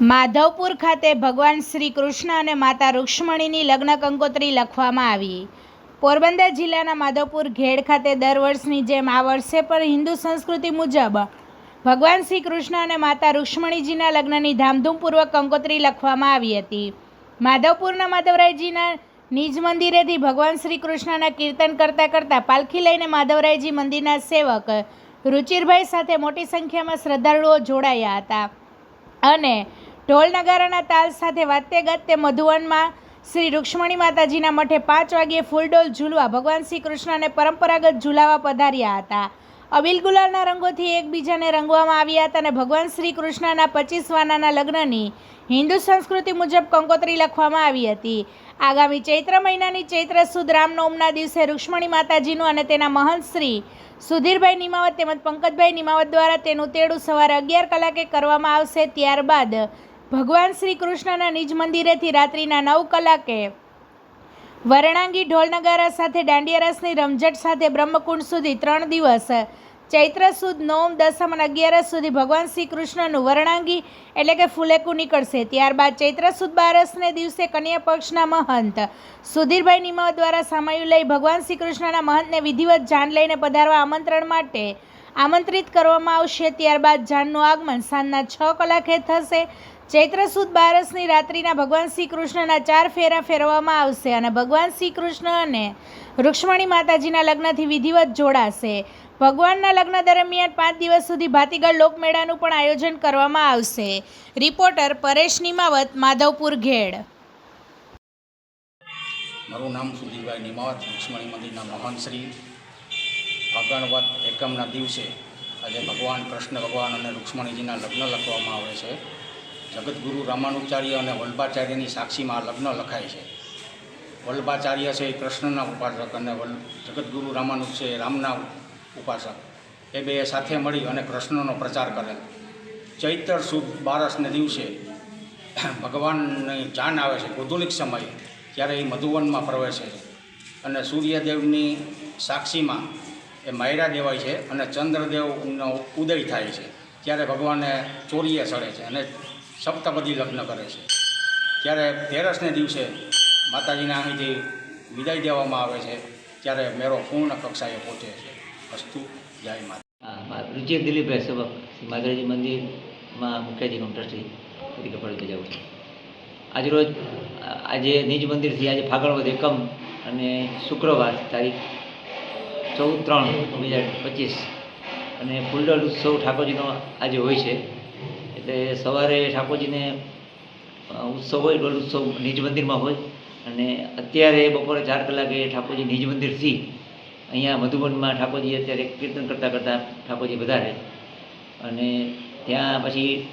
માધવપુર ખાતે ભગવાન શ્રી કૃષ્ણ અને માતા રૂક્ષ્મણીની લગ્ન કંકોત્રી લખવામાં આવી. પોરબંદર જિલ્લાના માધવપુર ઘેડ ખાતે દર વર્ષની જેમ આ વર્ષે પણ હિન્દુ સંસ્કૃતિ મુજબ ભગવાન શ્રી કૃષ્ણ અને માતા રૂક્ષ્મણીજીના લગ્નની ધામધૂમપૂર્વક કંકોત્રી લખવામાં આવી હતી. માધવપુરના માધવરાયજીના નિજ મંદિરેથી ભગવાન શ્રી કૃષ્ણના કીર્તન કરતાં કરતાં પાલખી લઈને માધવરાયજી મંદિરના સેવક રુચિરભાઈ સાથે મોટી સંખ્યામાં શ્રદ્ધાળુઓ જોડાયા હતા. અને ઢોલ નગારાના તાલ સાથે વાતે ગાતે મધુવનમાં શ્રી રૂક્ષ્મણી માતાજીના મઠે પાંચ વાગ્યે ફૂલડોલ ઝૂલવા ભગવાન શ્રી કૃષ્ણને પરંપરાગત ઝૂલાવા પધાર્યા હતા. અબિલ ગુલાલના રંગોથી એકબીજાને રંગવામાં આવ્યા હતા અને ભગવાન શ્રી કૃષ્ણના પચીસ વાનાના લગ્નની હિન્દુ સંસ્કૃતિ મુજબ કંકોત્રી લખવામાં આવી હતી. આગામી ચૈત્ર મહિનાની ચૈત્ર સુદ રામનવમના દિવસે રૂક્ષ્મણી માતાજીનું અને તેના મહંત શ્રી સુધીરભાઈ નિમાવત તેમજ પંકજભાઈ નિમાવત દ્વારા તેનું તેડું સવારે અગિયાર કલાકે કરવામાં આવશે. ત્યારબાદ ભગવાન શ્રી કૃષ્ણના નિજ મંદિરેથી રાત્રિના નવ કલાકે વરણાંગી ઢોલનગારા સાથે દાંડિયારસની રમઝટ સાથે બ્રહ્મકુંડ સુધી ત્રણ દિવસ, ચૈત્ર સુદ, નોમ, દસમ અને અગિયારસ સુધી ભગવાન શ્રી કૃષ્ણનું વરણાંગી એટલે કે ફુલેકું નીકળશે. ત્યારબાદ ચૈત્ર સુદ બારસને દિવસે કન્યા પક્ષના મહંત સુધીરભાઈ નિમાવ દ્વારા સામયું લઈ ભગવાન શ્રી કૃષ્ણના મહંતને વિધિવત જાન લઈને પધારવા આમંત્રણ માટે આમંત્રિત કરવામાં આવશે. ત્યારબાદ જાનનું આગમન સાંજના છ કલાકે થશે. ચૈત્ર સુદ બારસની રાત્રિના ભગવાન શ્રી કૃષ્ણના ચાર ફેરા ફેરવવામાં આવશે અને ભગવાન શ્રી કૃષ્ણ અને રૂક્ષ્મણી માતાજીના લગ્નથી વિધિવત જોડાશે. ભગવાનના લગ્ન દરમિયાન પાંચ દિવસ સુધી ભાતીગળ લોકમેળાનું પણ આયોજન કરવામાં આવશે. રિપોર્ટર પરેશ નિમાવત, માધવપુર ઘેડ. મારું નામ સુધીરભાઈ નિમાવત લક્ષ્મણી મંદિરના મહાન શ્રી. ફાગણવત એકમના દિવસે આજે ભગવાન કૃષ્ણ, ભગવાન અને રુક્ષ્મણીજીના લગ્ન લખવામાં આવે છે. જગતગુરુ રામાનુચાર્ય અને વલ્ભાચાર્યની સાક્ષીમાં લગ્ન લખાય છે. વલ્ભાચાર્ય છે એ કૃષ્ણના ઉપાસક અને વલ જગતગુરુ રામાનુજ છે રામના ઉપાસક. એ બે સાથે મળી અને કૃષ્ણનો પ્રચાર કરેલ. ચૈત્ર સુદ બારસને દિવસે ભગવાનની જાન આવે છે ગોધુલિક સમયે, ત્યારે એ મધુવનમાં પ્રવેશે અને સૂર્યદેવની સાક્ષીમાં એ માયરા દેવાય છે અને ચંદ્રદેવનો ઉદય થાય છે. ત્યારે ભગવાને ચોરીએ સડે છે અને સપ્તપદી લગ્ન કરે છે. ત્યારે તેરસને દિવસે માતાજીને અહીંથી વિદાય દેવામાં આવે છે. ત્યારે મેરો પૂર્ણ કક્ષાએ પહોંચે છે. વસ્તુ જય માતા. રુચિર દિલીપભાઈ સબક શ્રી મંદિરમાં મુખ્યાજી કમ ટ્રસ્ટી તરીકે ફરજ બજાવું છું. આજરોજ આજે નિજ મંદિરથી આજે ફાગણવદ એકમ અને શુક્રવાર તારીખ ચૌદ, ત્રણ બે હજાર પચીસ. અને ફૂલડોળ ઉત્સવ ઠાકોરજીનો આજે હોય છે. એટલે સવારે ઠાકોરજીને ઉત્સવ હોય, ડોલ ઉત્સવ નિજ મંદિરમાં હોય. અને અત્યારે બપોરે ચાર કલાકે ઠાકોરજી નિજ મંદિરથી અહીંયા મધુબનમાં ઠાકોરજી અત્યારે કીર્તન કરતાં કરતાં ઠાકોરજી વધારે. અને ત્યાં પછી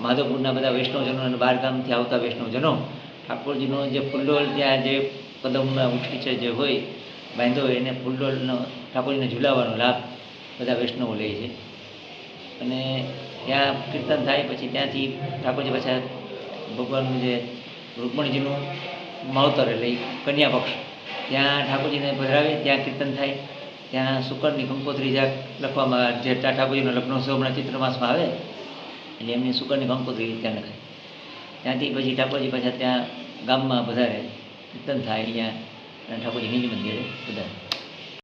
માધવપુરના બધા વૈષ્ણવજનો અને બહારગામથી આવતા વૈષ્ણવજનો ઠાકોરજીનો જે ફૂલડોલ, ત્યાં જે પદમના ઉઠી છે જે હોય હોય એને ફૂલડોલનો ઠાકોરજીને ઝુલાવવાનો લાભ બધા વૈષ્ણવો લે છે. અને ત્યાં કીર્તન થાય, પછી ત્યાંથી ઠાકોરજી પાછા ભગવાનનું જે રૂકમણીજીનું માવતર એટલે કન્યા પક્ષ. ત્યાં ઠાકોરજીને ભરાવે, ત્યાં કીર્તન થાય, ત્યાં શુકરની કંકોત્રી જ્યાં લખવામાં, જે ત્યાં ઠાકોરજીનો લગ્નોત્સવ હમણાં ચિત્રમાસમાં આવે એટલે એમની શુકરની કંકોત્રી ત્યાં લખાય. ત્યાંથી પછી ઠાકોરજી પાછા ત્યાં ગામમાં વધારે કીર્તન થાય, અહીંયા અને ઠાકોરજી નિજ મંદિરે પધારે